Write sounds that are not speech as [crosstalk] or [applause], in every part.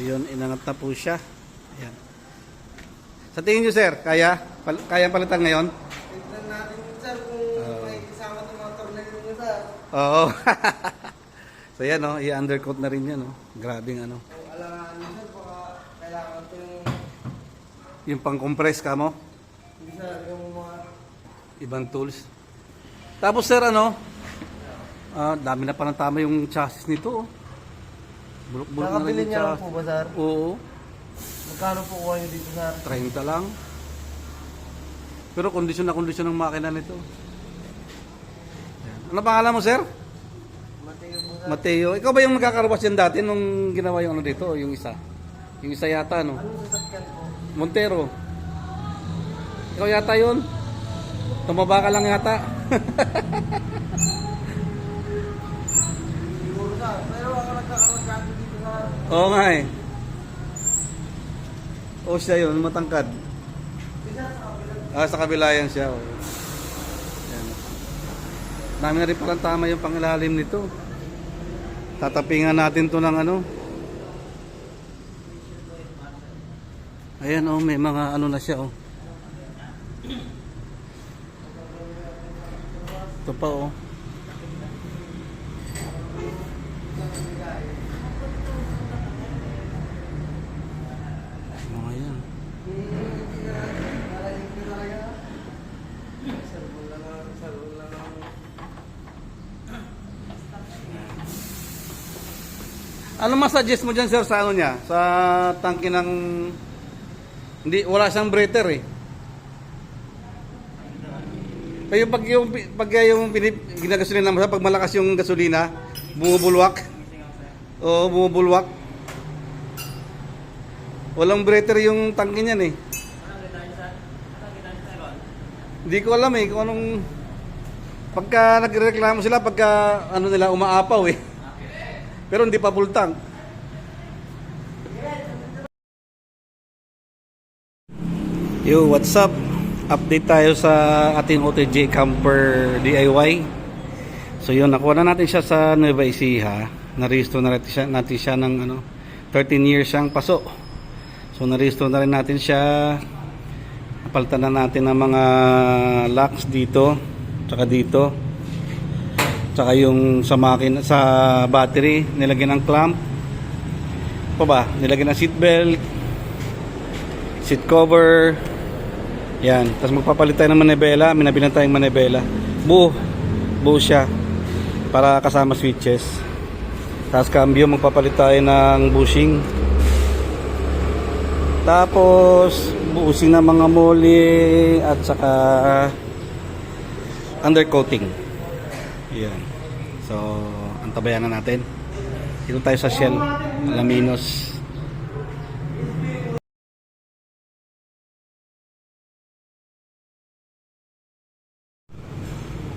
So yun, inangat na po siya. Ayan. Sa tingin nyo sir, kaya? Pal- kaya palitan ngayon? Tignan natin yun, sir, kung may kasama itong mga tornilyo nyo, sir. Oo. [laughs] so yan oh, i-undercoat na rin yan oh. Grabing ano. Kung alangan nyo, sir, baka kailangan ito yung, Yung pang-compress ka mo, hindi, sir, yung mga, ibang tools. Tapos sir ano, ah, dami na pa ng tama yung chassis nito oh. Bulok-bulok na rin nakabili niya lang po ba, sir? Oo, Magkano po kuha dito, sir? 30 lang. Pero kondisyon na kondisyon ng makina nito. Ano pangalan mo sir? Mateo po, sir. Mateo. Ikaw ba yung nagkakarwas yan dati nung ginawa yung ano dito, yung isa? Yung isa yata, no? Anong sasakyan po? Montero. Ikaw yata yun. Tumaba ka lang yata. [laughs] Siguro, sir. Pero ako nagkakamagkano dito, sir. Oo nga eh. O siya yun, matangkad. Ah, sa kabila yan siya. Oh. Yan. Dami na rin palang tama yung pangilalim nito. Tatapingan natin to ng ano. Ayan oh, may mga ano na siya oh. Ito pa oh. Mga yan. Narating ko talaga. Sir, wala na, sir, wala na. Ano masuggest mo dyan sir sa ano niya? Sa tangke ng... Hindi, wala siyang breather eh. Pero pag yung, pag yung pinip, ginagasolina mo siya, pag malakas yung gasolina, bumubulwak. Oo, bumubulwak. Walang breather yung tangke niyan eh. Hindi ko alam eh kung anong... Pagka nagreklamo sila, pagka ano nila, umaapaw eh. Pero hindi pa full tank. Yo, what's up? Update tayo sa ating OTJ Camper DIY. So yun, nakuha na natin siya sa Nueva Ecija. Narehistro na natin siya, natin siya ng ano, 13 years siyang paso. So narehistro na rin natin siya. Napalitan na natin ng mga locks dito, tsaka dito. Tsaka yung sa makina, sa battery, nilagyan ng clamp. Pa ba? Nilagyan ng seat belt, seat cover. Yan. Tapos magpapalit tayo ng manibela. Minabilan tayong manibela. Buo. Buo siya. Para kasama switches. Tapos cambio, magpapalit tayo ng bushing. Tapos, buusing ng mga moli at saka undercoating. Yan. So, antabayan na natin. Dito tayo sa Shell, Alaminos.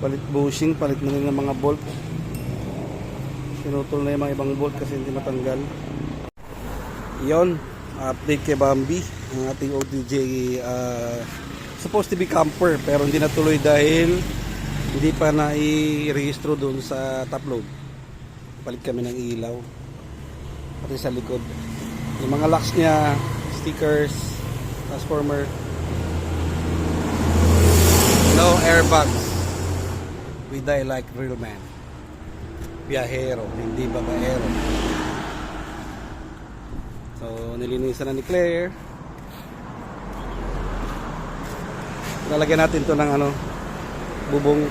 Palit bushing, palit na rin ng mga bolt. Sinutol na yung mga ibang bolt kasi hindi matanggal. Yon, update kay Bambi, ang ating OTJ uh, supposed to be camper pero hindi natuloy dahil hindi pa na i-rehistro doon sa top load. Palit kami ng ilaw. Pati sa likod. Yung mga locks niya, stickers, transformer. No airbags. We die like real men. Biyahero, hindi babaero. So, nilinisan na ni Claire. Lalagyan natin to ng ano, bubong.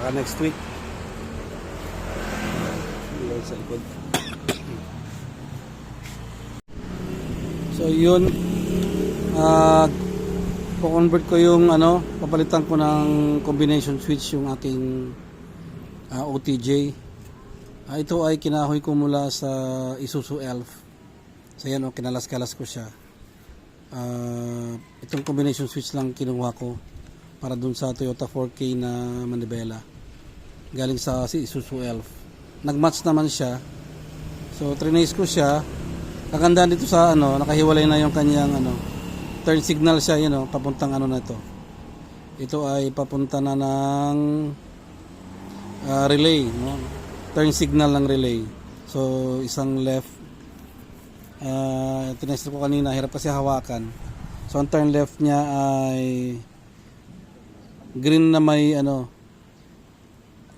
Baka next week. Sa likod. So, yun. Ah, convert ko yung ano, papalitan ko ng combination switch yung aking ah, OTJ. Ah, ito ay kinahoy ko mula sa Isuzu Elf. So yan o, kinalas-kalas ko siya. Ah, itong combination switch lang kinuha ko para dun sa Toyota 4K na manibela. Galing sa si Isuzu Elf. Nagmatch naman siya. So trinace ko siya. Kagandahan dito sa ano, nakahiwalay na yung kanyang ano, turn signal siya, you know, papuntang ano na ito. Ito ay papunta na ng ah, relay, no? Turn signal ng relay. So, isang left, Uh, tinest ko kanina, hirap kasi hawakan. So ang turn left niya ay green na may ano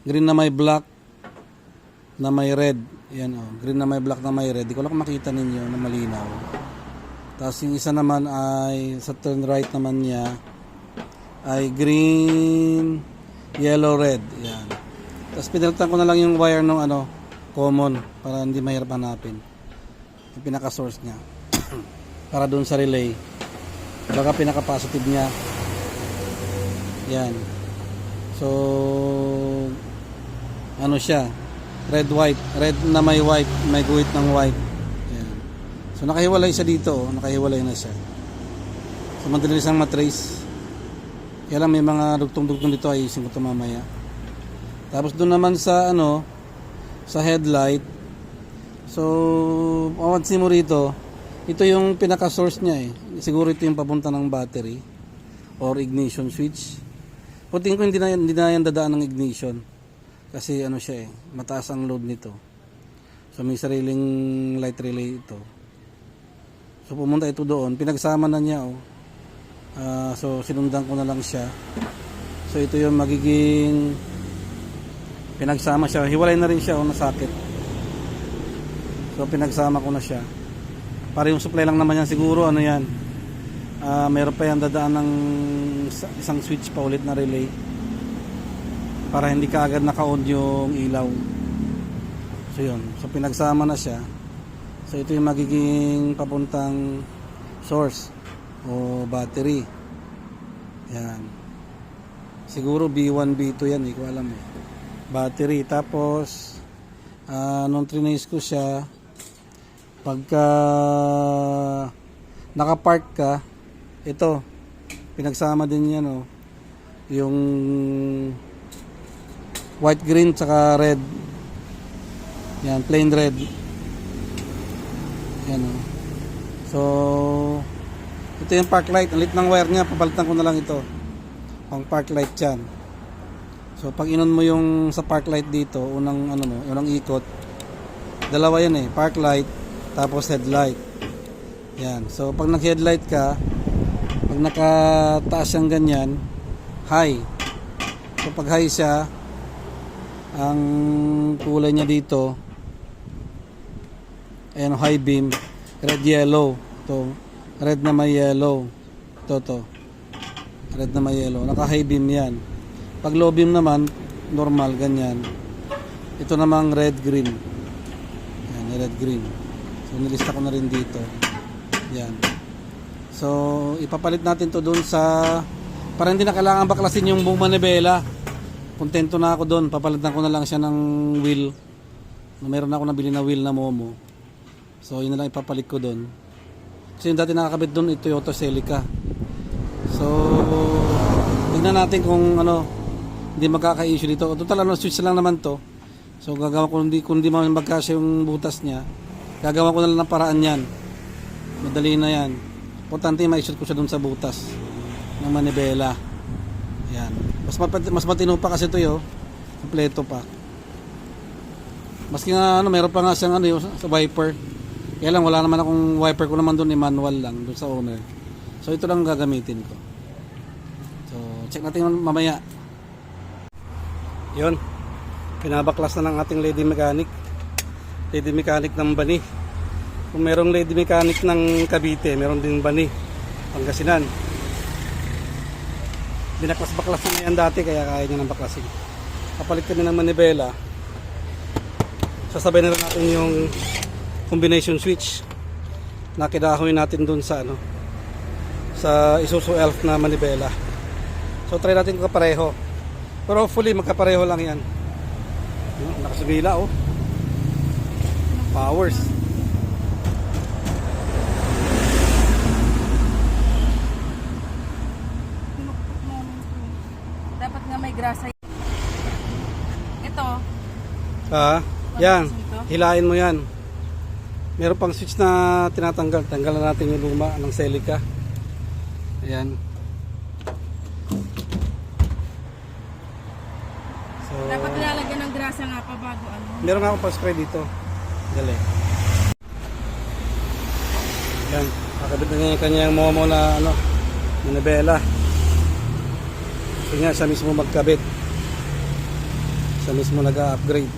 green na may black na may red. Yan oh, green na may black na may red. Di ko lang makita ninyo na malinaw. Tapos yung isa naman ay sa turn right naman niya ay green, yellow, red. Yan. Tapos pinalitan ko na lang yung wire ng ano, common para hindi mahirap hanapin. Yung pinaka source niya. [clears throat] para doon sa relay. Baka pinaka positive niya. Yan. So ano siya? Red white, red na may white, may guhit ng white. Yan. So nakahiwalay siya dito, oh. nakahiwalay na siya. So madali siyang matrace. Kaya lang may mga dugtong-dugtong dito ay isin ko ito mamaya. Tapos doon naman sa ano, sa headlight. So, mapansin mo rito, ito yung pinaka-source niya eh. Siguro ito yung papunta ng battery or ignition switch. Tingin ko hindi na, hindi na yan dadaan ng ignition. Kasi ano siya eh, mataas ang load nito. So may sariling light relay ito. So pumunta ito doon, pinagsama na niya oh. Ah, so sinundan ko na lang siya. So ito yung magiging pinagsama siya. Hiwalay na rin siya oh, nasakit. So pinagsama ko na siya. Para yung supply lang naman yan siguro ano yan. Ah, meron pa yan dadaan ng isang switch pa ulit na relay para hindi ka agad naka-on yung ilaw. So yun, so pinagsama na siya. So ito yung magiging papuntang source o battery. Yan. Siguro B1, B2 yan, hindi ko alam eh. Battery. Tapos, ah nung trinace ko siya, pagka nakapark ka, ito, pinagsama din yan oh, yung white, green, tsaka red. Yan, plain red. Yan oh. So, ito yung park light. Ang lit ng wire niya, papalitan ko na lang ito. Pang park light yan. So, pag inon mo yung sa park light dito, unang ano mo, unang ikot, dalawa yan eh, park light, tapos headlight. Yan. So, pag nag-headlight ka, nakataas siyang ganyan, high. So, pag high siya, ang kulay niya dito, ayan, high beam, red yellow. To, red na may yellow. To, to. Red na may yellow. Naka high beam yan. Pag low beam naman, normal, ganyan. Ito namang red green. Yan, red green. So, nilista ko na rin dito. Yan. So, ipapalit natin to doon sa para hindi na kailangan baklasin yung buong manibela. Kontento na ako doon. Papalitan ko na lang siya ng wheel. Meron ako nabili na wheel na Momo. So, yun na lang ipapalit ko doon. Kasi yung dati nakakabit doon, ito Toyota Celica. So, tingnan natin kung ano, hindi magkaka-issue dito. Total ano, switch lang naman to. So, gagawa ko, hindi, kung hindi man magkasya yung butas niya, gagawa ko na lang ng paraan yan. Madali na yan. Importante ma-shoot ko siya doon sa butas ng manibela. Yan. Mas mas matino pa kasi ito 'yo. Kompleto pa. Maski nga ano, meron pa nga siyang ano yung sa wiper. Kaya lang wala naman akong wiper ko naman doon, eh, manual lang doon sa owner. So ito lang gagamitin ko. So check natin yun mamaya. Yun. Pinabaklas na ng ating lady mechanic. Lady mechanic ng Bani. Kung merong lady mechanic ng Cavite, meron din Bani. Pangasinan. Binaklas-baklas na yan dati kaya kaya niya ng baklasin. Kapalit kami ng manibela. Sasabay na rin natin yung combination switch na kidahoy natin dun sa ano sa Isuzu Elf na manibela. So try natin kung kapareho. Pero hopefully magkapareho lang yan. Nakasubila oh. Powers. to? Ah, yan. Hilain mo yan. Meron pang switch na tinatanggal. Tanggalan natin yung luma ng Celica. Ayan. So, Dapat lalagyan ng grasa nga pa bago ano. Meron akong pa-spray dito. Dali. Ayan. Kakabit na niya yung kanyang momo na ano, manibela. Ito so, niya siya mismo magkabit. Sa mismo nag-upgrade.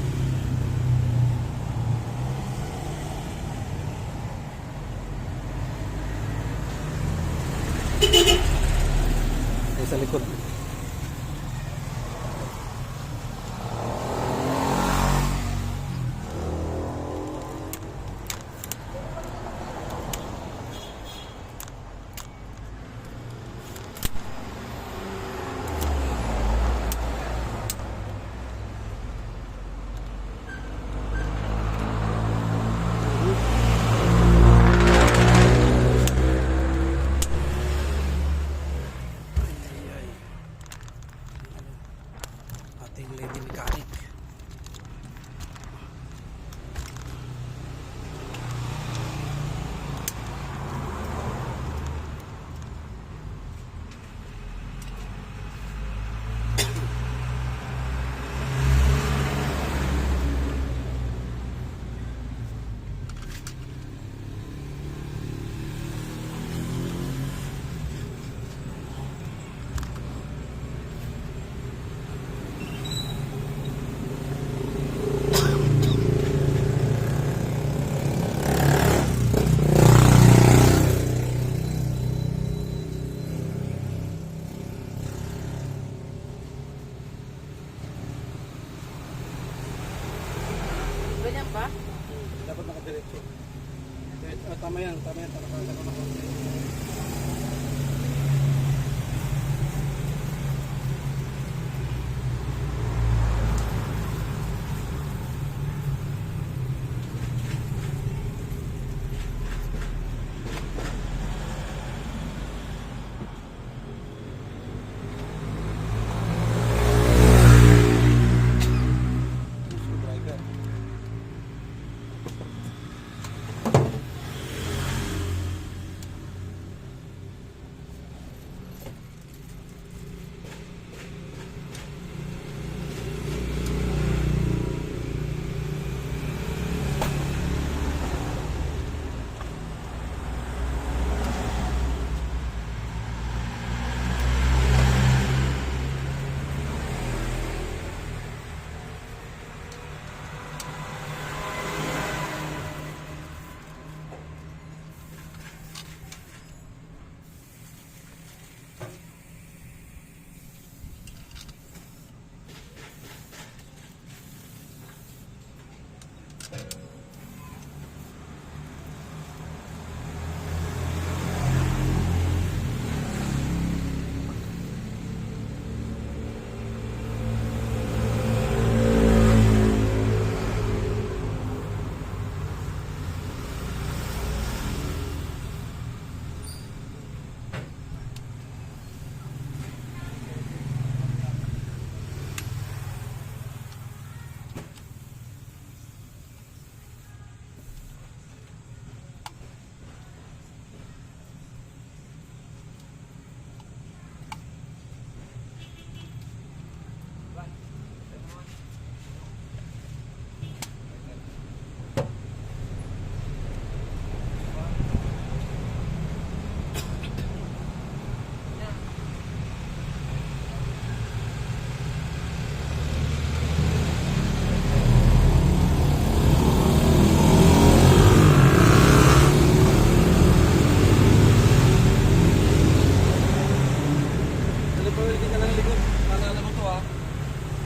Dito pa ulitin ka ng likod. Maalala mo to ha.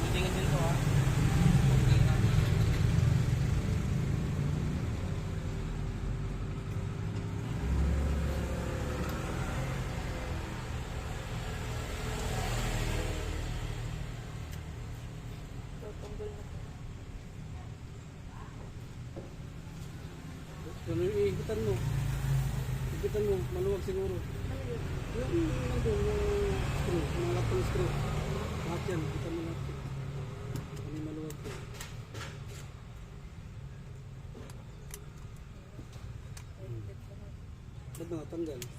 Titingin din to ha. Ano yung iikutan mo? Iikutan mo, maluwag siguro. single.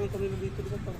Pakita nila dito dito para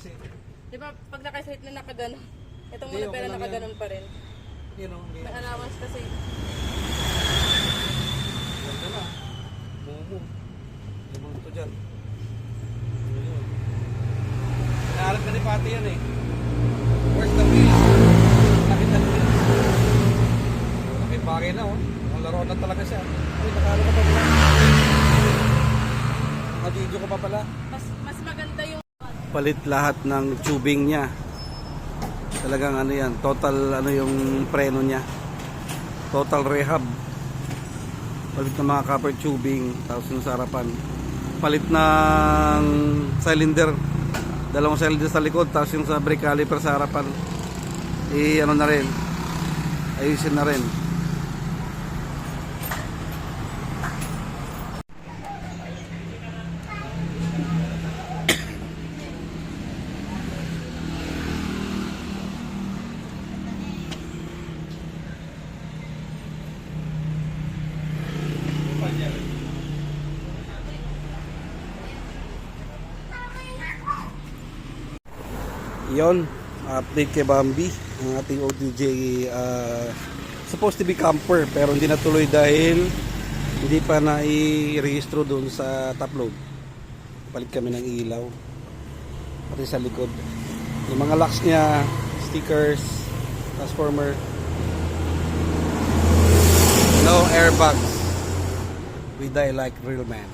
saan ito. kahit na nakaganon. Itong Hindi, mga okay lang nakaganon pa rin. Yun o, hindi. May allowance kasi. Ganda na. Mumu. Limang to dyan. Ayun. Na ni Pati yan eh. Where's the wheels? Nakit na wheels. Laki bagay na oh. Ang laro na talaga siya. Ay, nakalo ka pa pala. Nakadidyo ka pa pala. Mas, mas maganda yung Palit lahat ng tubing niya. Talagang ano yan, total ano yung preno niya. Total rehab. Palit ng mga copper tubing, tapos yung sa harapan. Palit ng cylinder. Dalawang cylinder sa likod, tapos yung sa brake caliper sa harapan. I ano na rin. Ayusin na rin. Yon, update kay Bambi, ang ating OTJ uh, supposed to be camper pero hindi natuloy dahil hindi pa na i-rehistro doon sa top load. Palit kami ng ilaw pati sa likod. Yung mga locks niya, stickers, transformer. No airbags. We die like real men.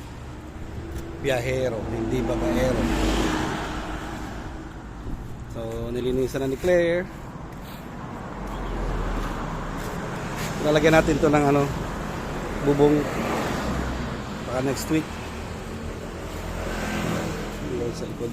Biyahero, hindi babaero. So, nilinisan na ni Claire. Lalagyan natin to ng ano, bubong. Baka next week. Yun sa likod.